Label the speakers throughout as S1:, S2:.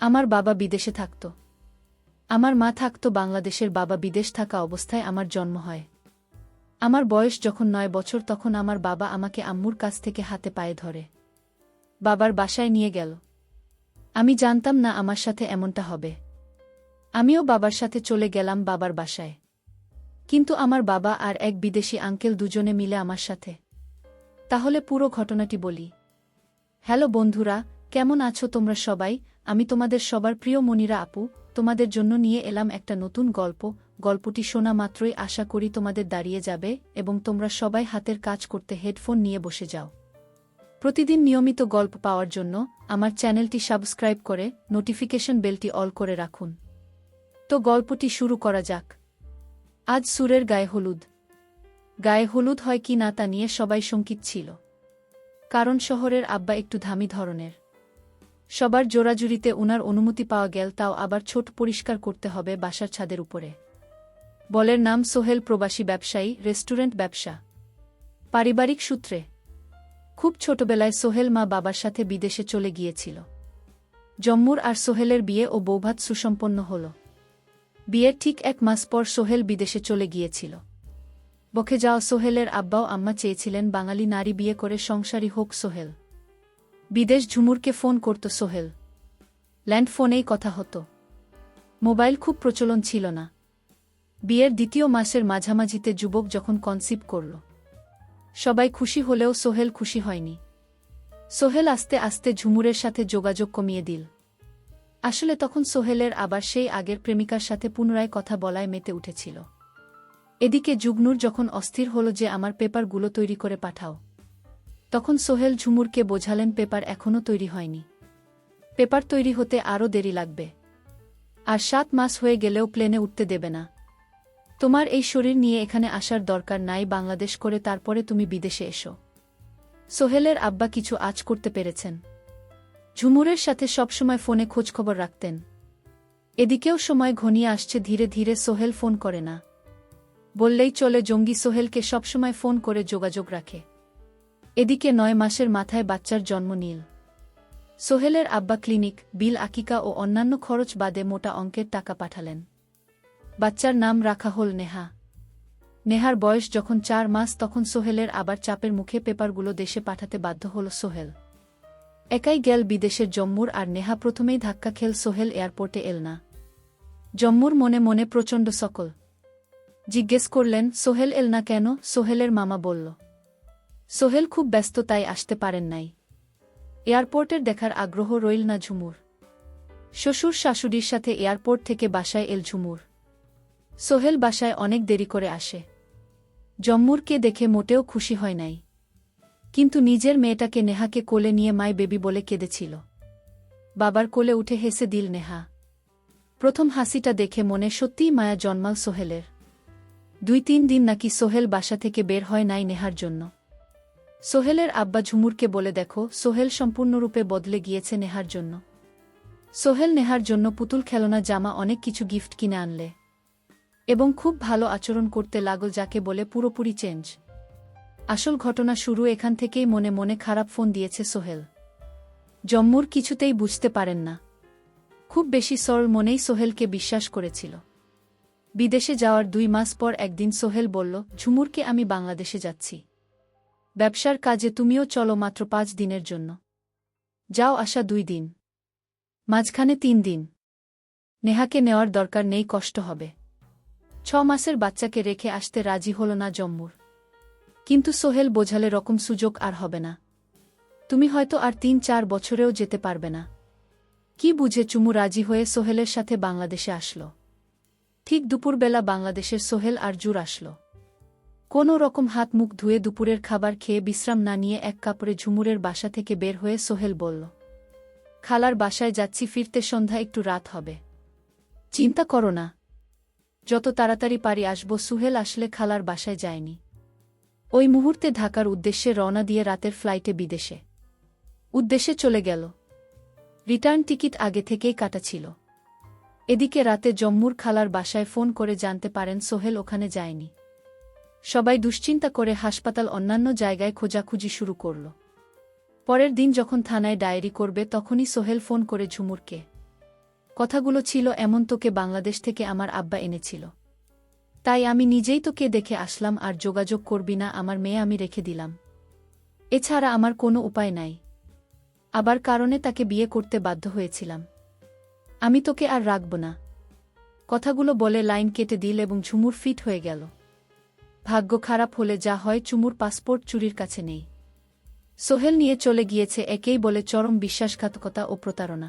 S1: আমার বাবা বিদেশে থাকত। আমার মা থাকত বাংলাদেশের বাবা বিদেশ থাকা অবস্থায় আমার জন্ম হয়। আমার বয়স যখন নয় বছর তখন আমার বাবা আমাকে আম্মুর কাছ থেকে হাতে পায়ে ধরে। বাবার বাসায় নিয়ে গেল। আমি জানতাম না আমার সাথে এমনটা হবে। আমিও বাবার সাথে চলে গেলাম বাবার বাসায়। কিন্তু আমার বাবা আর এক বিদেশি আঙ্কেল দুজনে মিলে আমার সাথে। তাহলে পুরো ঘটনাটি বলি। হ্যালো বন্ধুরা কেমন আছো তোমরা সবাই? আমি তোমাদের সবার প্রিয় মনিরা আপু, তোমাদের জন্য নিয়ে এলাম একটা নতুন গল্প। গল্পটি শোনা মাত্রই আশা করি তোমাদের দাঁড়িয়ে যাবে এবং তোমরা সবাই হাতের কাজ করতে হেডফোন নিয়ে বসে যাও। প্রতিদিন নিয়মিত গল্প পাওয়ার জন্য আমার চ্যানেলটি সাবস্ক্রাইব করে নোটিফিকেশন বেলটি অল করে রাখুন। তো গল্পটি শুরু করা যাক। আজ সুরের গায়ে হলুদ। গায়ে হলুদ হয় কি না তা নিয়ে সবাই শঙ্কিত ছিল। কারণ শহরের আব্বা একটু ধামি ধরনের। সবার জোরাজুরিতে ওনার অনুমতি পাওয়া গেল, তাও আবার ছোট পরিষ্কার করতে হবে বাসার ছাদের উপরে। বলের নাম সোহেল প্রবাসী ব্যবসায়ী, রেস্টুরেন্ট ব্যবসা। পারিবারিক সূত্রে। খুব ছোটবেলায় সোহেল মা বাবার সাথে বিদেশে চলে গিয়েছিল। জম্মুর আর সোহেলের বিয়ে ও বৌভাত সুসম্পন্ন হল। বিয়ের ঠিক এক মাস পর সোহেল বিদেশে চলে গিয়েছিল। বকে যাওয়া সোহেলের আব্বাও আম্মা চেয়েছিলেন বাঙালি নারী বিয়ে করে সংসারী হোক সোহেল। বিদেশ ঝুমুরকে ফোন করত সোহেল। ল্যান্ড ফোনেই কথা হতো। মোবাইল খুব প্রচলন ছিল না। বিয়ের দ্বিতীয় মাসের মাঝামাঝিতে যুবক যখন কনসিভ করল। সবাই খুশি হলেও সোহেল খুশি হয়নি। সোহেল আস্তে আস্তে ঝুমুরের সাথে যোগাযোগ কমিয়ে দিল। আসলে তখন সোহেলের আবার সেই আগের প্রেমিকার সাথে পুনরায় কথা বলায় মেতে উঠেছিল। এদিকে যুগনুর যখন অস্থির হল যে, আমার পেপারগুলো তৈরি করে পাঠাও। তখন সোহেল ঝুমুরকে বোঝালেন, পেপার এখনও তৈরি হয়নি। পেপার তৈরি হতে আরও দেরি লাগবে। আর সাত মাস হয়ে গেলেও প্লেনে উঠতে দেবে না। তোমার এই শরীর নিয়ে এখানে আসার দরকার নাই, বাংলাদেশ করে তারপরে তুমি বিদেশে এসো। সোহেলের আব্বা কিছু আজ করতে পেরেছেন। ঝুমুরের সাথে সবসময় ফোনে খোঁজখবর রাখতেন। এদিকেও সময় ঘনিয়ে আসছে, ধীরে ধীরে সোহেল ফোন করে না। বললেই চলে, জঙ্গি সোহেলকে সবসময় ফোন করে যোগাযোগ রাখে। এদিকে নয় মাসের মাথায় বাচ্চার জন্ম নীল। সোহেলের আব্বা ক্লিনিক, বিল আকিকা ও অন্যান্য খরচ বাদে মোটা অঙ্কের টাকা পাঠালেন। বাচ্চার নাম রাখা হল নেহা। নেহার বয়স যখন চার মাস তখন সোহেলের আবার চাপের মুখে পেপারগুলো দেশে পাঠাতে বাধ্য হল সোহেল। একাই গেল বিদেশের জম্মুর আর নেহা প্রথমেই ধাক্কা খেল সোহেল এয়ারপোর্টে এল না। জম্মুর মনে মনে প্রচণ্ড সকল। জিজ্ঞেস করলেন, সোহেল এল না কেন? সোহেলের মামা বলল সোহেল খুব ব্যস্ত তাই আসতে পারেন নাই। এয়ারপোর্টের দেখার আগ্রহ রইল না ঝুমুর। শ্বশুর শাশুড়ির সাথে এয়ারপোর্ট থেকে বাসায় এল ঝুমুর। সোহেল বাসায় অনেক দেরি করে আসে। জম্মুরকে দেখে মোটেও খুশি হয় নাই। কিন্তু নিজের মেয়েটাকে নেহাকে কোলে নিয়ে মাই বেবি বলে কেঁদেছিল। বাবার কোলে উঠে হেসে দিল নেহা। প্রথম হাসিটা দেখে মনে সত্যিই মায়া জন্মাল সোহেলের। দুই তিন দিন নাকি সোহেল বাসা থেকে বের হয় নাই নেহার জন্য। সোহেলের আব্বা ঝুমুরকে বলে দেখো, সোহেল সম্পূর্ণরূপে বদলে গিয়েছে নেহার জন্য। সোহেল নেহার জন্য পুতুল খেলনা, জামা, অনেক কিছু গিফট কিনে আনলে। এবং খুব ভালো আচরণ করতে লাগল যাকে বলে পুরোপুরি চেঞ্জ। আসল ঘটনা শুরু এখান থেকেই মনে মনে খারাপ ফোন দিয়েছে সোহেল। জম্মুর কিছুতেই বুঝতে পারেন না। খুব বেশি সরল মনেই সোহেলকে বিশ্বাস করেছিল। বিদেশে যাওয়ার দুই মাস পর একদিন সোহেল বলল, ঝুমুরকে আমি বাংলাদেশে যাচ্ছি। ব্যবসার কাজে তুমিও চলো মাত্র পাঁচ দিনের জন্য। যাও আসা দুই দিন। মাঝখানে তিন দিন। নেহাকে নেওয়ার দরকার নেই, কষ্ট হবে। ছ মাসের বাচ্চাকে রেখে আসতে রাজি হল না জম্মুর। কিন্তু সোহেল বোঝালে রকম সুযোগ আর হবে না। তুমি হয়তো আর তিন চার বছরেও যেতে পারবে না। কি বুঝে চুমু রাজি হয়ে সোহেলের সাথে বাংলাদেশে আসল। ঠিক দুপুরবেলা বাংলাদেশের সোহেল আর জুর আসল। কোনো রকম হাত মুখ ধুয়ে দুপুরের খাবার খেয়ে বিশ্রাম না নিয়ে এক কাপড়ে ঝুমুরের বাসা থেকে বের হয়ে সোহেল বলল, খালার বাসায় যাচ্ছি, ফিরতে সন্ধ্যা, একটু রাত হবে। চিন্তা করো না। যত তাড়াতাড়ি পারি আসব, সুহেল আসলে খালার বাসায় যায়নি। ওই মুহূর্তে ঢাকার উদ্দেশ্যে রওনা দিয়ে রাতের ফ্লাইটে বিদেশে। উদ্দেশ্যে চলে গেল। রিটার্ন টিকিট আগে থেকেই কাটা ছিল। এদিকে রাতে জম্মুর খালার বাসায় ফোন করে জানতে পারেন, সোহেল ওখানে যায়নি। সবাই দুশ্চিন্তা করে হাসপাতাল অন্যান্য জায়গায় খোঁজাখুঁজি শুরু করল। পরের দিন যখন থানায় ডায়েরি করবে, তখনই সোহেল ফোন করে ঝুমুরকে। কথাগুলো ছিল এমন তোকে বাংলাদেশ থেকে আমার আব্বা এনেছিল। তাই আমি নিজেই তোকে দেখে আসলাম আর যোগাযোগ করবি না, আমার মেয়ে আমি রেখে দিলাম। এছাড়া আমার কোনো উপায় নাই। আবার কারণে তাকে বিয়ে করতে বাধ্য হয়েছিলাম। আমি তোকে আর রাখব না। কথাগুলো বলে লাইন কেটে দিল এবং ঝুমুর ফিট হয়ে গেল। ভাগ্য খারাপ হলে যা হয় চুমুর পাসপোর্ট চুরির কাছে নেই। সোহেল নিয়ে চলে গিয়েছে একেই বলে চরম বিশ্বাসঘাতকতা ও প্রতারণা।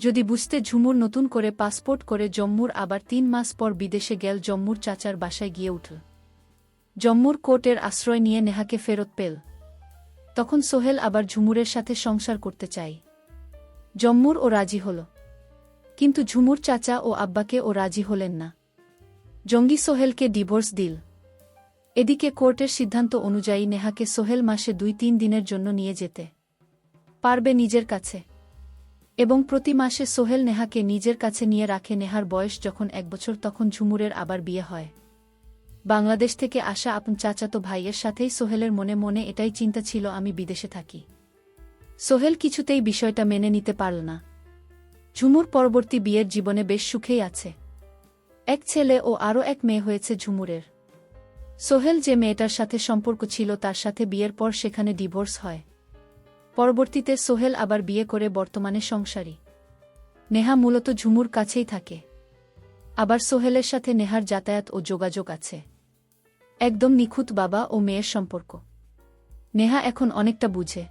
S1: যদি বুঝতে ঝুমুর নতুন করে পাসপোর্ট করে জম্মুর, আবার তিন মাস পর বিদেশে গেল জম্মুর চাচার বাসায় গিয়ে উঠল। জম্মুর কোর্টের আশ্রয় নিয়ে নেহাকে ফেরত পেল। তখন সোহেল আবার ঝুমুরের সাথে সংসার করতে চাই জম্মুর ও রাজি হল। কিন্তু ঝুমুর চাচা ও আব্বাকে ও রাজি হলেন না। জঙ্গি সোহেলকে ডিভোর্স দিল। এদিকে কোর্টের সিদ্ধান্ত অনুযায়ী নেহাকে সোহেল মাসে দুই তিন দিনের জন্য নিয়ে যেতে পারবে নিজের কাছে। এবং প্রতি মাসে সোহেল নেহাকে নিজের কাছে নিয়ে রাখে নেহার বয়স যখন এক বছর তখন ঝুমুরের আবার বিয়ে হয়। বাংলাদেশ থেকে আসা আপন চাচাতো ভাইয়ের সাথেই সোহেলের মনে মনে এটাই চিন্তা ছিল, আমি বিদেশে থাকি। সোহেল কিছুতেই বিষয়টা মেনে নিতে পারল না। ঝুমুর পরবর্তী বিয়ের জীবনে বেশ সুখেই আছে। এক ছেলে ও আরও এক মেয়ে হয়েছে ঝুমুরের। সোহেল যে মেয়েটার সাথে সম্পর্ক ছিল তার সাথে বিয়ের পর সেখানে ডিভোর্স হয়। পরবর্তীতে সোহেল আবার বিয়ে করে বর্তমানে সংসারী। নেহা মূলত ঝুমুর কাছেই থাকে। আবার সোহেলের সাথে নেহার যাতায়াত ও যোগাযোগ আছে। একদম নিখুঁত বাবা ও মেয়ের সম্পর্ক। নেহা এখন অনেকটা বুঝে।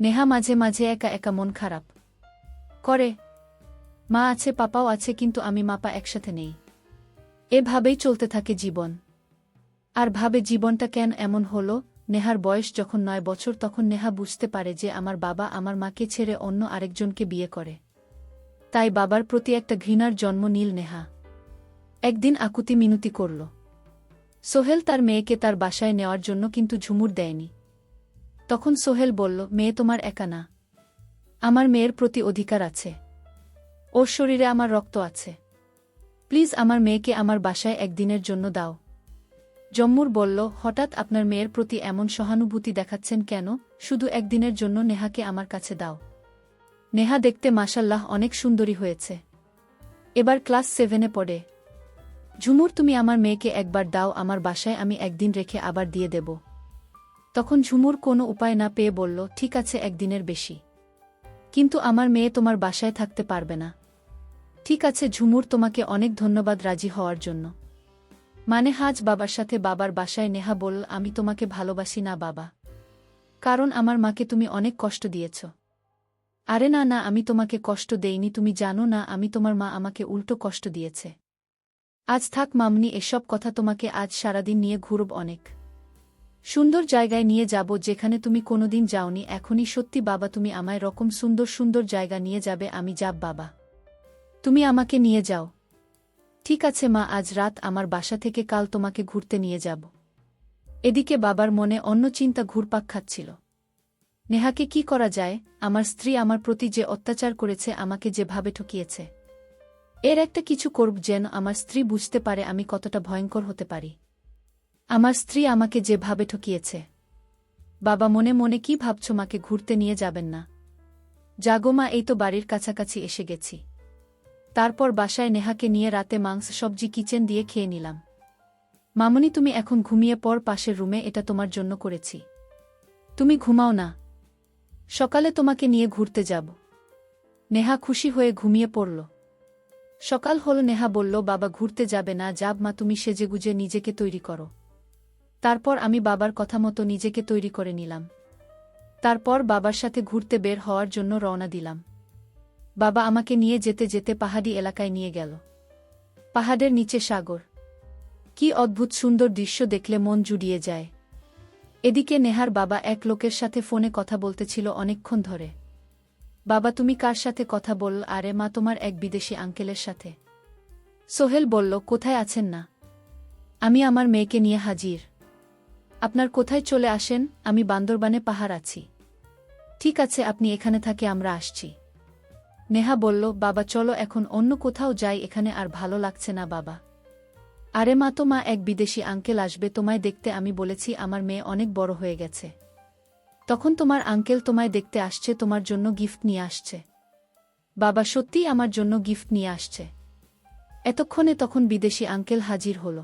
S1: নেহা মাঝে মাঝে একা একা মন খারাপ। করে, মা আছে, পাপাও আছে, কিন্তু আমি, মাপা একসাথে নেই। এভাবেই চলতে থাকে জীবন। আর ভাবে জীবনটা কেন এমন হলো? নেহার বয়স যখন নয় বছর, তখন নেহা বুঝতে পারে যে আমার বাবা আমার মাকে ছেড়ে অন্য আরেকজনকে বিয়ে করে। তাই বাবার প্রতি একটা ঘৃণার জন্ম নীল নেহা। একদিন আকুতি মিনতি করল। সোহেল তার মেয়েকে তার বাসায় নেওয়ার জন্য কিন্তু ঝুমুর দেয়নি। তখন সোহেল বলল, মেয়ে তোমার একা না। আমার মেয়ের প্রতি অধিকার আছে। ওর শরীরে আমার রক্ত আছে। প্লিজ আমার মেয়েকে আমার বাসায় একদিনের জন্য দাও। জম্মুর বলল, হঠাৎ আপনার মেয়ের প্রতি এমন সহানুভূতি দেখাচ্ছেন কেন? শুধু একদিনের জন্য নেহাকে আমার কাছে দাও। নেহা দেখতে মাসাল্লাহ অনেক সুন্দরী হয়েছে। এবার ক্লাস সেভেনে পড়ে। ঝুমুর, তুমি আমার মেয়েকে একবার দাও, আমার বাসায় আমি একদিন রেখে আবার দিয়ে দেব। তখন ঝুমুর কোনো উপায় না পেয়ে বলল, ঠিক আছে, একদিনের বেশি। কিন্তু আমার মেয়ে তোমার বাসায় থাকতে পারবে না। ঠিক আছে, ঝুমুর, তোমাকে অনেক ধন্যবাদ রাজি হওয়ার জন্য। মানে হাজ বাবার সাথে বাবার বাসায় নেহা বলল আমি তোমাকে ভালোবাসি না বাবা। কারণ আমার মাকে তুমি অনেক কষ্ট দিয়েছ। আরে না না, আমি তোমাকে কষ্ট দেইনি, তুমি জানো না, আমি তোমার মা আমাকে উল্টো কষ্ট দিয়েছে। আজ থাক মামনি, এসব কথা তোমাকে আজ সারাদিন নিয়ে ঘুরব অনেক। সুন্দর জায়গায় নিয়ে যাব যেখানে তুমি কোনোদিন যাওনি, এখনই সত্যি বাবা তুমি আমায় রকম সুন্দর সুন্দর জায়গা নিয়ে যাবে, আমি যাব বাবা। তুমি আমাকে নিয়ে যাও। ঠিক আছে মা, আজ রাত আমার বাসা থেকে কাল তোমাকে ঘুরতে নিয়ে যাব। এদিকে বাবার মনে অন্য চিন্তা ঘুরপাক খাচ্ছিল। নেহাকে কি করা যায়? আমার স্ত্রী আমার প্রতি যে অত্যাচার করেছে, আমাকে যেভাবে ঠকিয়েছে। এর একটা কিছু করব যেন আমার স্ত্রী বুঝতে পারে আমি কতটা ভয়ঙ্কর হতে পারি। আমার স্ত্রী আমাকে যেভাবে ঠকিয়েছে। বাবা মনে মনে কি ভাবছ, মাকে ঘুরতে নিয়ে যাবেন না? জাগো মা, এই তো বাড়ির কাছাকাছি এসে গেছি। তারপর বাসায় নেহাকে নিয়ে রাতে মাংস সবজি কিচেন দিয়ে খেয়ে নিলাম। মামনি, তুমি এখন ঘুমিয়ে পর পাশের রুমে, এটা তোমার জন্য করেছি। তুমি ঘুমাও না। সকালে তোমাকে নিয়ে ঘুরতে যাব। নেহা খুশি হয়ে ঘুমিয়ে পড়ল। সকাল হল, নেহা বলল, বাবা ঘুরতে যাবে না যাব মা, তুমি সেজেগুজে নিজেকে তৈরি করো। তারপর আমি বাবার কথা মতো নিজেকে তৈরি করে নিলাম। তারপর বাবার সাথে ঘুরতে বের হওয়ার জন্য রওনা দিলাম। বাবা আমাকে নিয়ে যেতে যেতে পাহাড়ি এলাকায় নিয়ে গেল। পাহাড়ের নিচে সাগর। কি অদ্ভুত সুন্দর দৃশ্য দেখলে মন জুড়িয়ে যায়। এদিকে নেহার বাবা এক লোকের সাথে ফোনে কথা বলতেছিল অনেকক্ষণ ধরে। বাবা, তুমি কার সাথে কথা বল? আরে মা, তোমার এক বিদেশি আঙ্কেলের সাথে। সোহেল বলল, কোথায় আছেন না? আমি আমার মেয়েকে নিয়ে হাজির। আপনার কোথায় চলে আসেন? আমি বান্দরবানে পাহাড় আছি। ঠিক আছে, আপনি এখানে থাকে, আমরা আসছি। নেহা বলল, বাবা, চলো এখন অন্য কোথাও যাই, এখানে আর ভালো লাগছে না, বাবা। আরে মা, তো মা, এক বিদেশি আঙ্কেল আসবে, তোমায় দেখতে আমি বলেছি, আমার মেয়ে অনেক বড় হয়ে গেছে। তখন তোমার আঙ্কেল তোমায় দেখতে আসছে, তোমার জন্য গিফট নিয়ে আসছে। বাবা, সত্যিই আমার জন্য গিফট নিয়ে আসছে। এতক্ষণে তখন বিদেশি আঙ্কেল হাজির হল।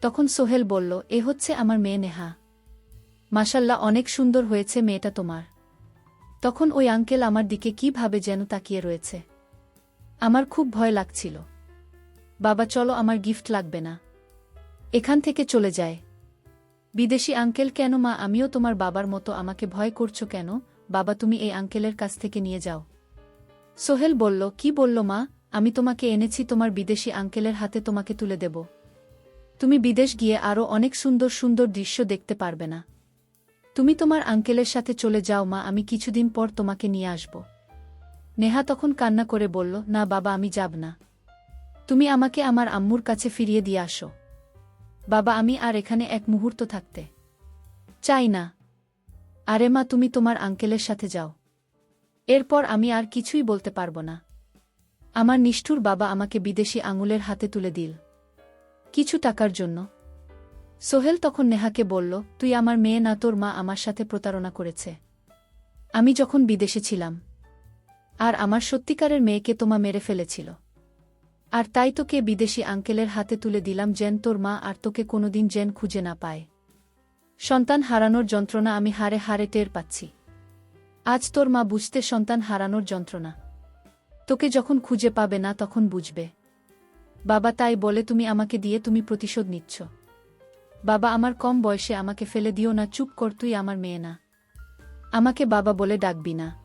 S1: তখন সোহেল বলল, এ হচ্ছে আমার মেয়ে নেহা। মাসাল্লাহ অনেক সুন্দর হয়েছে মেয়েটা তোমার। তখন ওই আঙ্কেল আমার দিকে কীভাবে যেন তাকিয়ে রয়েছে। আমার খুব ভয় লাগছিল। বাবা, চলো, আমার গিফট লাগবে না। এখান থেকে চলে যায়। বিদেশি আঙ্কেল, কেন মা, আমিও তোমার বাবার মতো আমাকে ভয় করছ কেন? বাবা, তুমি এই আঙ্কেলের কাছ থেকে নিয়ে যাও। সোহেল বলল, কি বলল মা? আমি তোমাকে এনেছি, তোমার বিদেশি আঙ্কেলের হাতে তোমাকে তুলে দেব। তুমি বিদেশ গিয়ে আরও অনেক সুন্দর সুন্দর দৃশ্য দেখতে পারবে না। তুমি তোমার আঙ্কেলের সাথে চলে যাও মা, আমি কিছুদিন পর তোমাকে নিয়ে আসব। নেহা তখন কান্না করে বলল, না বাবা, আমি যাব না। তুমি আমাকে আমার আম্মুর কাছে ফিরিয়ে দিয়ে আসো। বাবা, আমি আর এখানে এক মুহূর্ত থাকতে চাই না। আরে মা, তুমি তোমার আঙ্কেলের সাথে যাও। এরপর আমি আর কিছুই বলতে পারব না। আমার নিষ্ঠুর বাবা আমাকে বিদেশি আঙুলের হাতে তুলে দিল। কিছু টাকার জন্য সোহেল তখন নেহাকে বলল, তুই আমার মেয়ে না, তোর মা আমার সাথে প্রতারণা করেছে। আমি যখন বিদেশে ছিলাম, আর আমার সত্যিকারের মেয়েকে তোমা মেরে ফেলেছিল। আর তাই তোকে বিদেশি আঙ্কেলের হাতে তুলে দিলাম যেন তোর মা আর তোকে কোনোদিন যেন খুঁজে না পায়। সন্তান হারানোর যন্ত্রণা আমি হারে হারে টের পাচ্ছি। আজ তোর মা বুঝতে সন্তান হারানোর যন্ত্রণা। তোকে যখন খুঁজে পাবে না, তখন বুঝবে। বাবা তাই বলে, তুমি আমাকে দিয়ে তুমি প্রতিশোধ নিচ্ছ। বাবা আমার কম বয়সে আমাকে ফেলে দিও না, চুপ কর, তুই আমার মেয়ে না। আমাকে বাবা বলে ডাকবি না।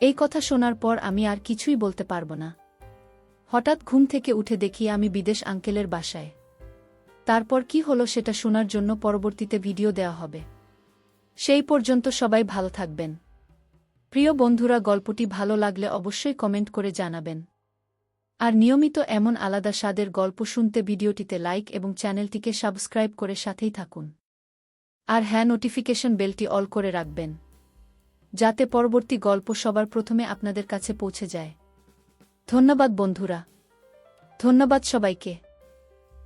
S1: এই কথা শোনার পর আমি আর কিছুই বলতে পারব না। হঠাৎ ঘুম থেকে উঠে দেখি আমি বিদেশ আঙ্কেলের বাসায়। তারপর কি হলো সেটা শোনার জন্য পরবর্তীতে ভিডিও দেওয়া হবে। সেই পর্যন্ত সবাই ভালো থাকবেন। প্রিয় বন্ধুরা, গল্পটি ভালো লাগলে অবশ্যই কমেন্ট করে জানাবেন। আর নিয়মিত এমন আলাদা স্বাদের গল্প শুনতে ভিডিওটিতে লাইক এবং চ্যানেলটিকে সাবস্ক্রাইব করে সাথেই থাকুন। আর হ্যাঁ নোটিফিকেশন বেলটি অল করে রাখবেন, যাতে পরবর্তী গল্প সবার প্রথমে আপনাদের কাছে পৌঁছে যায়। ধন্যবাদ বন্ধুরা। ধন্যবাদ সবাইকে।